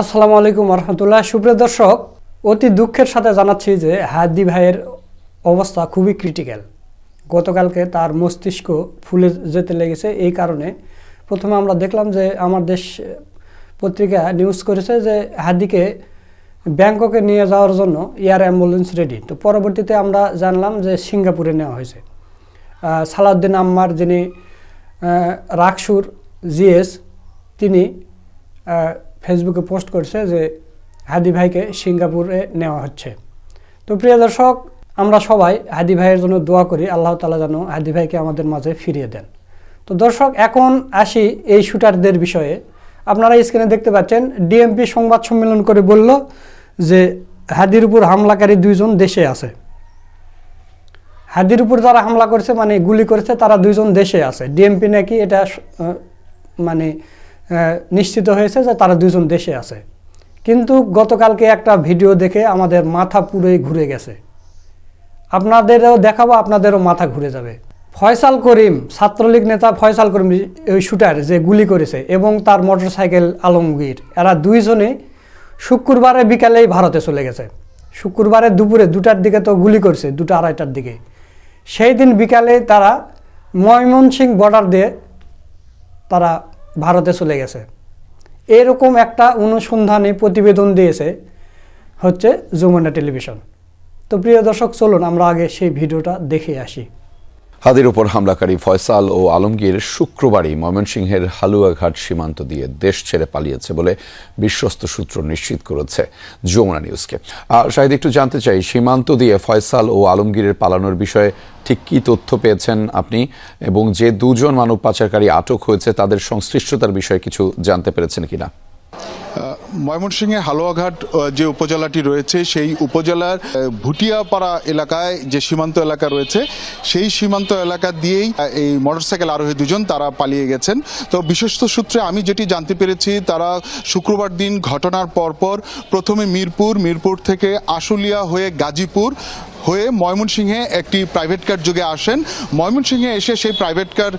আসসালামু আলাইকুম রহমতুল্লাহ। সুপ্রিয় দর্শক, অতি দুঃখের সাথে জানাচ্ছি যে হাদি ভাইয়ের অবস্থা খুবই ক্রিটিক্যাল গতকালকে তার মস্তিষ্ক ফুলে যেতে লেগেছে এই কারণে। প্রথমে আমরা দেখলাম যে আমার দেশ পত্রিকা নিউজ করেছে যে হাদিকে ব্যাংককে নিয়ে যাওয়ার জন্য এয়ার অ্যাম্বুলেন্স রেডি তো পরবর্তীতে আমরা জানলাম যে সিঙ্গাপুরে নেওয়া হয়েছে। সালাউদ্দিন আম্মার যিনি রাকসুর জিএস, তিনি ফেসবুকে পোস্ট করছে যে হাদি ভাইকে সিঙ্গাপুরে নেওয়া হচ্ছে। তো প্রিয় দর্শক, আমরা সবাই হাদি ভাইয়ের জন্য দোয়া করি, আল্লাহ তালা যেন হাদি ভাইকে আমাদের মাঝে ফিরিয়ে দেন। তো দর্শক, এখন আসি এই শুটারদের বিষয়ে। আপনারা স্ক্রিনে দেখতে পাচ্ছেন, ডিএমপি সংবাদ সম্মেলন করে বলল যে হাদির উপর হামলাকারী দুইজন দেশে আছে। হাদির উপর যারা হামলা করেছে মানে গুলি করেছে, তারা দুইজন দেশে আছে। ডিএমপি নাকি এটা মানে নিশ্চিত হয়েছে যে তারা দুজন দেশে আছে। কিন্তু গতকালকে একটা ভিডিও দেখে আমাদের মাথা পুরোই ঘুরে গেছে। আপনাদেরও দেখাবো, আপনাদেরও মাথা ঘুরে যাবে। ফয়সাল করিম, ছাত্রলীগ নেতা ফয়সাল করিম, ওই শুটার যে গুলি করেছে এবং তার মোটরসাইকেল আলমগীর, এরা দুইজনে শুক্রবারে বিকালেই ভারতে চলে গেছে। শুক্রবারে দুপুরে দুটার দিকে তো গুলি করছে, দুটো আড়াইটার দিকে। সেই দিন বিকালে তারা ময়মনসিং বর্ডার দিয়ে তারা ভারতে চলে গেছে। এরকম একটা অনুসন্ধানে প্রতিবেদন দিয়েছে হচ্ছে জুমানা টেলিভিশন। তো প্রিয় দর্শক, চলুন আমরা আগে সেই ভিডিওটা দেখে আসি। হাদির উপর হামলাকারী ফয়সাল ও আলমগীর শুক্রবারই ময়মনসিংহের হালুয়াঘাট সীমান্ত দিয়ে দেশ ছেড়ে পালিয়েছে বলে বিশ্বস্ত সূত্র নিশ্চিত করেছে যমুনা নিউজকে। আর শাহিদ, একটু জানতে চাই, সীমান্ত দিয়ে ফয়সাল ও আলমগীরের পালানোর বিষয়ে ঠিক কি তথ্য পেয়েছেন আপনি? এবং যে দুজন মানব পাচারকারী আটক হয়েছে, তাদের সংশ্লিষ্টতার বিষয়ে কিছু জানতে পেরেছেন কিনা? ময়মনসিংহে হালুয়াঘাট যে উপজেলাটি রয়েছে, সেই উপজেলার ভুটিয়াপাড়া এলাকায় যে সীমান্ত এলাকা রয়েছে, সেই সীমান্ত এলাকা দিয়েই এই মোটরসাইকেল আরোহী দুজন তারা পালিয়ে গেছেন। তো বিশ্বস্ত সূত্রে আমি যেটি জানতে পেরেছি, তারা শুক্রবার দিন ঘটনার পরপর প্রথমে মিরপুর মিরপুর থেকে আশুলিয়া হয়ে গাজীপুর হয়ে ময়মনসিংহে একটি প্রাইভেট কার যুগে আসেন। ময়মনসিংহে এসে সেই প্রাইভেট কার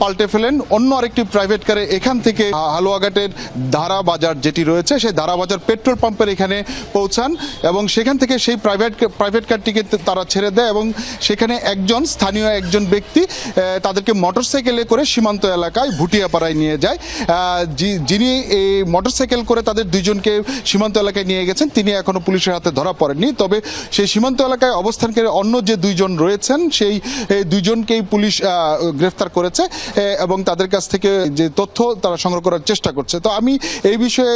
পাল্টে ফেলেন। অন্য আরেকটি প্রাইভেট কারে এখান থেকে হালুয়াঘাটের ধারা বাজার যেটি রয়েছে, সেই ধারা বাজার পেট্রোল পাম্পের এখানে পৌঁছান এবং সেখান থেকে সেই প্রাইভেট প্রাইভেট কারটিকে তারা ছেড়ে দেয় এবং সেখানে একজন, স্থানীয় একজন ব্যক্তি তাদেরকে মোটরসাইকেলে করে সীমান্ত এলাকায় ভুটিয়াপাড়ায় নিয়ে যায়। যিনি এই মোটরসাইকেল করে তাদের দুইজনকে সীমান্ত এলাকায় নিয়ে গেছেন, তিনি এখনও পুলিশের হাতে ধরা পড়েননি। তবে সেই সীমান্ত এলাকায় অবস্থানকারী অন্য যে দুইজন রয়েছেন, সেই দুইজনকেই পুলিশ গ্রেফতার করেছে এবং তাদের কাছ থেকে যে তথ্য তারা সংগ্রহ করার চেষ্টা করছে। তো আমি এই বিষয়ে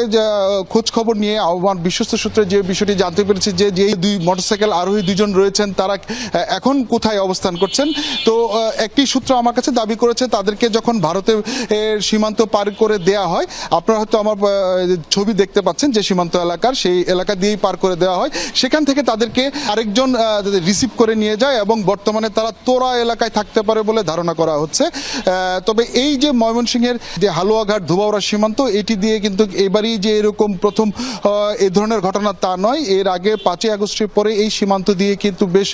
খোঁজ খবর নিয়ে আমার বিশ্বস্ত সূত্রে যে বিষয়টি জানতে পেরেছি যে যে দুই মোটরসাইকেল আরোহী দুজন রয়েছেন, তারা এখন কোথায় অবস্থান করছেন? তো একটি সূত্র আমার কাছে দাবি করেছে, তাদেরকে যখন ভারতের সীমান্ত পার করে দেয়া হয়, আপনারা হয়তো আমার ছবি দেখতে পাচ্ছেন যে সীমান্ত এলাকার, সেই এলাকা দিয়েই পার করে দেওয়া হয়। সেখান থেকে তাদেরকে আরেকজন রিসিভ করে নিয়ে যায় এবং বর্তমানে তারা তোরা এলাকায় থাকতে পারে বলে ধারণা করা হচ্ছে। তবে এই যে ময়মনসিংহের যে হালুয়াঘাট, ধুবাউড়া সীমান্ত, এটি দিয়ে কিন্তু এবারই যে এরকম প্রথম এ ধরনের ঘটনা তা নয়। এর আগে পাঁচই আগস্টের পরে এই সীমান্ত দিয়ে কিন্তু বেশ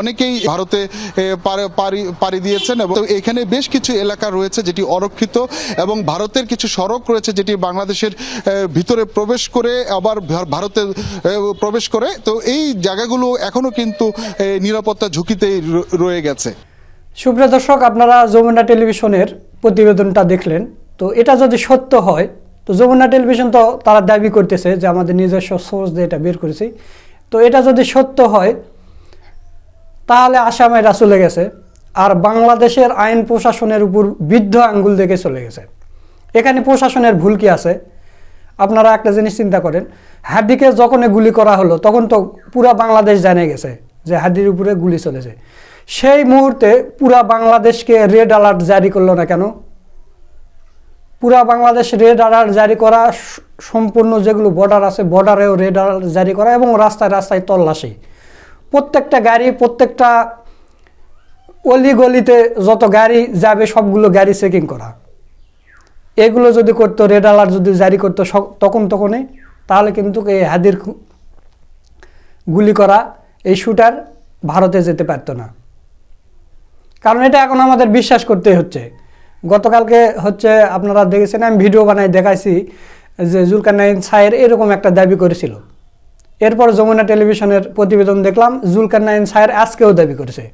অনেকেই ভারতে পাড়ি দিয়েছেন এবং এখানে বেশ কিছু এলাকা রয়েছে যেটি অরক্ষিত এবং ভারতের কিছু সড়ক রয়েছে যেটি বাংলাদেশের ভিতরে প্রবেশ করে আবার ভারতে প্রবেশ করে। তো এই জায়গাগুলো এখনও কিন্তু নিরাপত্তা ঝুঁকিতেই রয়ে গেছে। সুপ্রিয় দর্শক, আপনারা যমুনা টেলিভিশনের প্রতিবেদনটা দেখলেন। তো এটা যদি সত্য হয়, তো যমুনা টেলিভিশন তো তারা দাবি করতেছে যে আমাদের নিজস্ব সোর্স দিয়ে এটা বের করেছি। তো এটা যদি সত্য হয়, তাহলে আসামেরা চলে গেছে। আর বাংলাদেশের আইন প্রশাসনের উপর বৃদ্ধ আঙ্গুল দেখে চলে গেছে। এখানে প্রশাসনের ভুল কি আছে? আপনারা একটা জিনিস চিন্তা করেন হাদিকে যখন গুলি করা হলো, তখন তো পুরা বাংলাদেশ জানে গেছে যে হাদির উপরে গুলি চলেছে। সেই মুহূর্তে পুরা বাংলাদেশকে রেড অ্যালার্ট জারি করল না কেন? পুরা বাংলাদেশ রেড অ্যালার্ট জারি করা সম্পূর্ণ যেগুলো বর্ডার আছে বর্ডারেও রেড অ্যালার্ট জারি করা এবং রাস্তায় রাস্তায় তল্লাশি। প্রত্যেকটা গাড়ি, প্রত্যেকটা অলি গলিতে যত গাড়ি যাবে, সবগুলো গাড়ি চেকিং করা। এগুলো যদি করতো রেড অ্যালার্ট যদি জারি করতো তখন তখনই, তাহলে কিন্তু এই হাদির গুলি করা এই শুটার ভারতে যেতে পারত না। কারণ এটা এখন আমাদের বিশ্বাস করতেই হচ্ছে। গতকালকে হচ্ছে আপনারা দেখেছেন, আমি ভিডিও বানাই দেখাইছি যে জুলকারনাইন সায়ের এরকম একটা দাবি করেছিল। এরপর যমুনা টেলিভিশনের প্রতিবেদন দেখলাম জুলকারনাইন সায়ের আজকেও দাবি করেছে।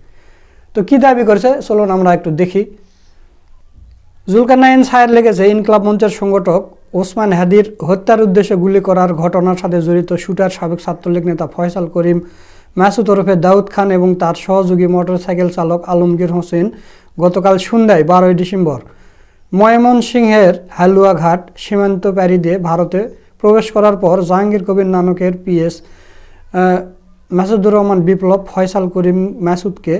তো কি দাবি করেছে? চলুন আমরা একটু দেখি। জুলকারনাইন সায়ের লেগেছে ইনকলাব মঞ্চের সংগঠক ওসমান হাদির হত্যার উদ্দেশ্যে গুলি করার ঘটনার সাথে জড়িত শুটার সাবেক ছাত্রলীগ নেতা ফয়সাল করিম মাসুদ ওরফে দাউদ খান এবং তার সহযোগী মোটরসাইকেল চালক আলমগীর হোসেন গতকাল সন্ধ্যায় বারোই ডিসেম্বর ময়মনসিংহের হালুয়াঘাট সীমান্ত প্যারি দিয়ে ভারতে প্রবেশ করার পর জাহাঙ্গীর কবির নানকের পিএস মাসুদুর রহমান বিপ্লব ফয়সাল করিম মাসুদকে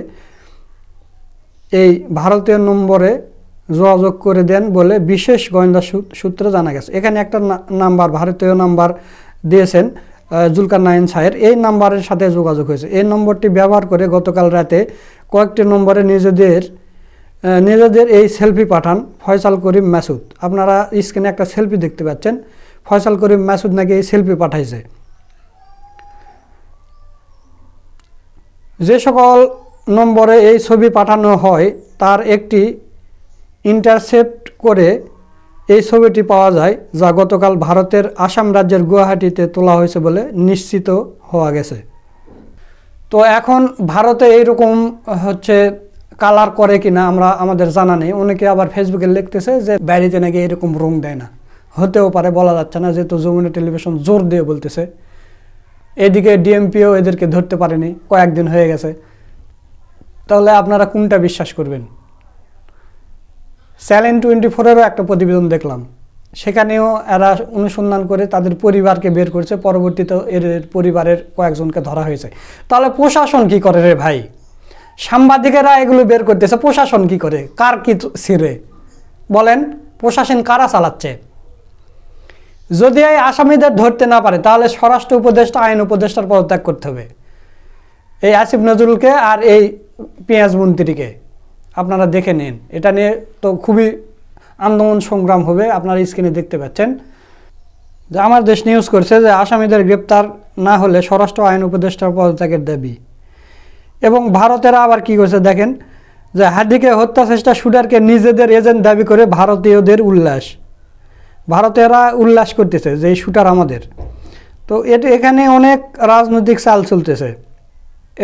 এই ভারতীয় নম্বরে যোগাযোগ করে দেন বলে বিশেষ গোয়েন্দা সূত্রে জানা গেছে। এখানে একটা নাম্বার, ভারতীয় নাম্বার দিয়েছেন জুলকার নাইন সাহের। এই নাম্বারের সাথে যোগাযোগ হয়েছে। এই নম্বরটি ব্যবহার করে গতকাল রাতে কয়েকটি নম্বরে নিজেদের নিজেদের এই সেলফি পাঠান ফয়সাল করিম মাসুদ আপনারা স্ক্রিনে একটা সেলফি দেখতে পাচ্ছেন। ফয়সাল করিম মাসুদ নাকি এই সেলফি পাঠাইছে। যে সকল নম্বরে এই ছবি পাঠানো হয়, তার একটি ইন্টারসেপ্ট করে এই ছবিটি পাওয়া যায়, যা গতকাল ভারতের আসাম রাজ্যের গুয়াহাটিতে তোলা হয়েছে বলে নিশ্চিত হওয়া গেছে। তো এখন ভারতে এইরকম হচ্ছে কালার করে কিনা আমরা, আমাদের জানা নেই। অনেকে আবার ফেসবুকে লিখতেছে যে বাইরেতে নাকি এরকম রং দেয় না। হতেও পারে, বলা যাচ্ছে না, যেহেতু যমুনা টেলিভিশন জোর দিয়ে বলতেছে। এদিকে ডিএমপিও এদেরকে ধরতে পারেনি, কয়েকদিন হয়ে গেছে। তাহলে আপনারা কোনটা বিশ্বাস করবেন? চ্যালেঞ্জ টোয়েন্টি ফোরেরও একটা প্রতিবেদন দেখলাম। সেখানেও এরা অনুসন্ধান করে তাদের পরিবারকে বের করছে, পরবর্তীতে এর পরিবারের কয়েকজনকে ধরা হয়েছে। তাহলে প্রশাসন কি করে রে ভাই? সাংবাদিকেরা এগুলো বের করতেছে, প্রশাসন কি করে? কার কি ছিঁড়ে বলেন, প্রশাসন কারা চালাচ্ছে? যদি এই আসামিদের ধরতে না পারে, তাহলে স্বরাষ্ট্র উপদেষ্টা, আইন উপদেষ্টার পদত্যাগ করতে হবে। এই আসিফ নজরুলকে আর এই পেঁয়াজ মন্ত্রীকে। আপনারা দেখে নিন। এটা নিয়ে তো খুবই আন্দোলন সংগ্রাম হবে, আপনারা স্ক্রিনে দেখতে পাচ্ছেন। যে আমার দেশ নিউজ করছে যে আসামিদের গ্রেপ্তার না হলে স্বরাষ্ট্র আইন উপদেষ্টার পদত্যাগের দাবি। এবং ভারতেরা আবার কি করছে দেখেন, যে হার্দিকে হত্যা চেষ্টা শুটারকে নিজেদের এজেন্ট দাবি করে ভারতীয়দের উল্লাস। ভারতেরা উল্লাস করতেছে যে শুটার আমাদের। তো এটা এখানে অনেক রাজনৈতিক চাল চলতেছে।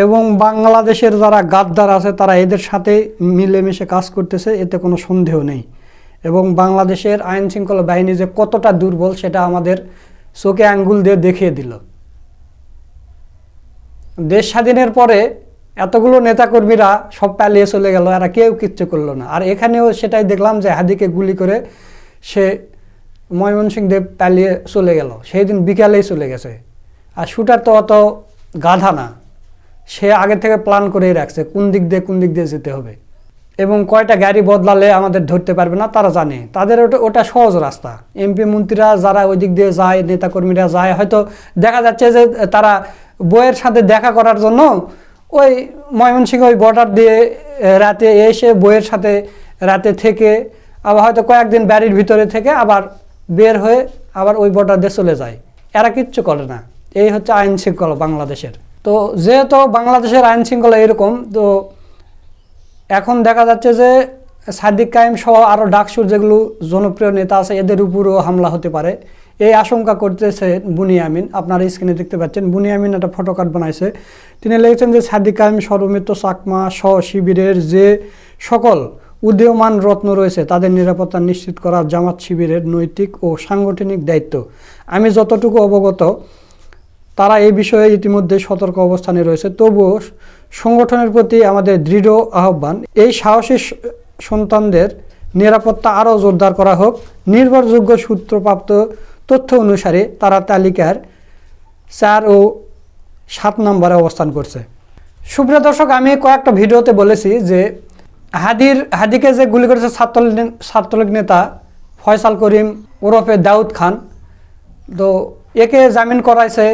এবং বাংলাদেশের যারা গাদ্দার আছে, তারা এদের সাথে মিলেমিশে কাজ করতেছে, এতে কোনো সন্দেহ নেই। এবং বাংলাদেশের আইন শৃঙ্খলা বাহিনী যে কতটা দুর্বল, সেটা আমাদের চোখে আঙ্গুল দিয়ে দেখিয়ে দিল। দেশ স্বাধীনের পরে এতগুলো নেতাকর্মীরা সব পালিয়ে চলে গেল এরা কেউ কিচ্ছু করল না। আর এখানেও সেটাই দেখলাম যে হাদিকে গুলি করে সে ময়মনসিংহ দেব পালিয়ে চলে গেল। সেই দিন বিকালেই চলে গেছে। আর শুটার তো অত গাধা না। সে আগে থেকে প্ল্যান করেই রাখছে, কোন দিক দিয়ে কোন দিক দিয়ে যেতে হবে। এবং কয়টা গাড়ি বদলালে আমাদের ধরতে পারবে না, তারা জানে। তাদের ওটা ওটা সহজ রাস্তা। এমপি মন্ত্রীরা যারা ওই দিক দিয়ে যায়, নেতাকর্মীরা যায়, হয়তো দেখা যাচ্ছে যে তারা বইয়ের সাথে দেখা করার জন্য ওই ময়মনসিংহ ওই বর্ডার দিয়ে রাতে এসে বইয়ের সাথে রাতে থেকে আবার হয়তো কয়েকদিন বাড়ির ভিতরে থেকে আবার বের হয়ে আবার ওই বর্ডার দিয়ে চলে যায়। এরা কিচ্ছু করে না। এই হচ্ছে আইন শৃঙ্খলা বাংলাদেশের। তো যেহেতু বাংলাদেশের আইন শৃঙ্খলা এরকম, তো এখন দেখা যাচ্ছে যে সাদিক কায়েম সহ আরও ডাকসুর যেগুলো জনপ্রিয় নেতা আছে, এদের উপরও হামলা হতে পারে। এই আশঙ্কা করতেছে বুনিয়ামিন। আপনারা স্ক্রিনে দেখতে পাচ্ছেন, বুনিয়ামিন একটা ফটো কার্ড বানাইছে। তিনি লিখেছেন যে সাদিক কায়েম সর্বমিত্র চাকমা সহ শিবিরের যে সকল উদীয়মান রত্ন রয়েছে, তাদের নিরাপত্তা নিশ্চিত করা জামাত শিবিরের নৈতিক ও সাংগঠনিক দায়িত্ব। আমি যতটুকু অবগত তারা এই বিষয়ে ইতিমধ্যে সতর্ক অবস্থানে রয়েছে। তবুও সংগঠনের প্রতি আমাদের দৃঢ় আহ্বান, এই সাহসী সন্তানদের নিরাপত্তা আরও জোরদার করা হোক। নির্ভরযোগ্য সূত্রপ্রাপ্ত তথ্য অনুসারে তারা তালিকার চার ও সাত নম্বরে অবস্থান করছে। সুপ্রিয় দর্শক, আমি কয়েকটা ভিডিওতে বলেছি যে হাদির, হাদিকে যে গুলি করেছে ছাত্রলীগ ছাত্রলীগ নেতা ফয়সাল করিম ওরফে দাউদ খান, তো একে জামিন করাইছে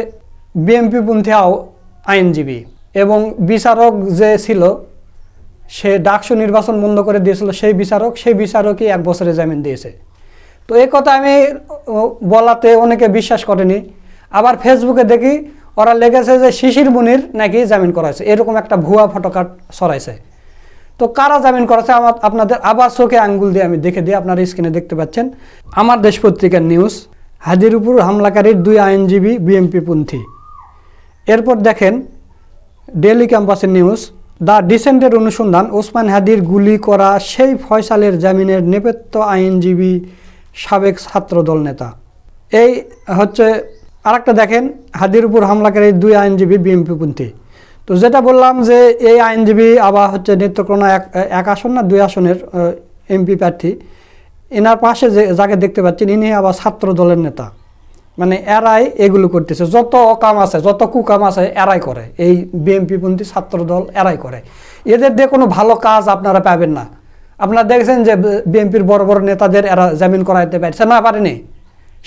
বিএমপি পন্থী আও- আইনজীবী এবং বিচারক যে ছিল, সে ডাকসু নির্বাচন বন্ধ করে দিয়েছিল, সেই বিচারক, সেই বিচারকই এক বছরে জামিন দিয়েছে। তো এই কথা আমি বলাতে অনেকে বিশ্বাস করেনি। আবার ফেসবুকে দেখি, ওরা লেগেছে যে শিশির মুনির নাকি জামিন করাছে এরকম একটা ভুয়া ফটোকাট সরাইছে তো কারা জামিন করেছে আমার, আপনাদের আবার চোখে আঙ্গুল দিয়ে আমি দেখে দিই, আপনারা স্ক্রিনে দেখতে পাচ্ছেন। আমার দেশ পত্রিকার নিউজ হাদির উপর হামলাকারীর দুই আইনজীবী বিএমপি পন্থী। এরপর দেখেন ডেইলি ক্যাম্পাসের নিউজ দ্য ডিসেন্টের অনুসন্ধান, ওসমান হাদির গুলি করা সেই ফয়সালের জামিনের নেপথ্য আইনজীবী সাবেক ছাত্রদল নেতা। এই হচ্ছে আরেকটা দেখেন, হাদির উপর হামলাকারী দুই আইনজীবী বিএমপিপন্থী তো যেটা বললাম যে এই আইনজীবী আবার হচ্ছে নেত্রকোনা এক এক আসন না, দুই আসনের এমপি প্রার্থী। এনার পাশে যে, যাকে দেখতে পাচ্ছেন, ইনি আবার ছাত্র দলের নেতা। মানে এরাই এগুলো করতেছে। যত কাম আছে, যত কুকাম আছে, এরাই করে। এই বিএনপি পন্থী ছাত্র দল এরাই করে। এদের দিয়ে কোনো ভালো কাজ আপনারা পাবেন না। আপনারা দেখছেন যে বিএনপির বড় বড় নেতাদের এরা জামিন করাইতে পারছে না, পারেনি।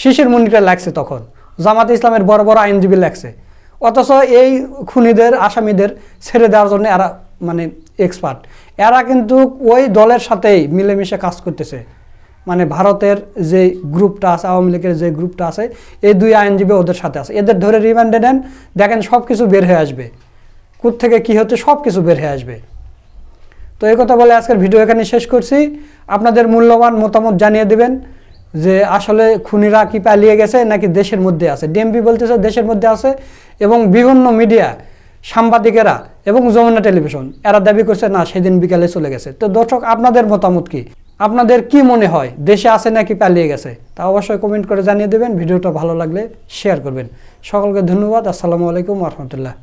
শিশির মুনিটা লাগছে তখন। জামাত ইসলামের বড় বড় আইনজীবী লাগছে অথচ এই খুনিদের, আসামিদের ছেড়ে দেওয়ার জন্য এরা মানে এক্সপার্ট এরা কিন্তু ওই দলের সাথেই মিলেমিশে কাজ করতেছে। মানে ভারতের যে গ্রুপটা আছে, আওয়ামী লীগের যে গ্রুপটা আছে, এই দুই আইনজীবী ওদের সাথে আছে। এদের ধরে রিমান্ডে নেন, দেখেন সব কিছু বের হয়ে আসবে। থেকে কী হচ্ছে সব কিছু বের হয়ে আসবে। তো এই কথা বলে আজকের ভিডিও এখানে শেষ করছি। আপনাদের মূল্যবান মতামত জানিয়ে দেবেন যে আসলে খুনিরা কি পালিয়ে গেছে নাকি দেশের মধ্যে আছে। ডিএমপি বলতেছে দেশের মধ্যে আছে এবং বিভিন্ন মিডিয়া, সাংবাদিকেরা এবং যমুনা টেলিভিশন, এরা দাবি করছে, না, সেদিন বিকালে চলে গেছে। তো দর্শক, আপনাদের মতামত কি? আপনাদের কি মনে হয়? দেশে আছে নাকি পালিয়ে গেছে? তা অবশ্যই কমেন্ট করে জানিয়ে দেবেন। ভিডিওটা ভালো লাগলে শেয়ার করবেন। সকলকে ধন্যবাদ। আসসালামু আলাইকুম রহমতুল্লাহ।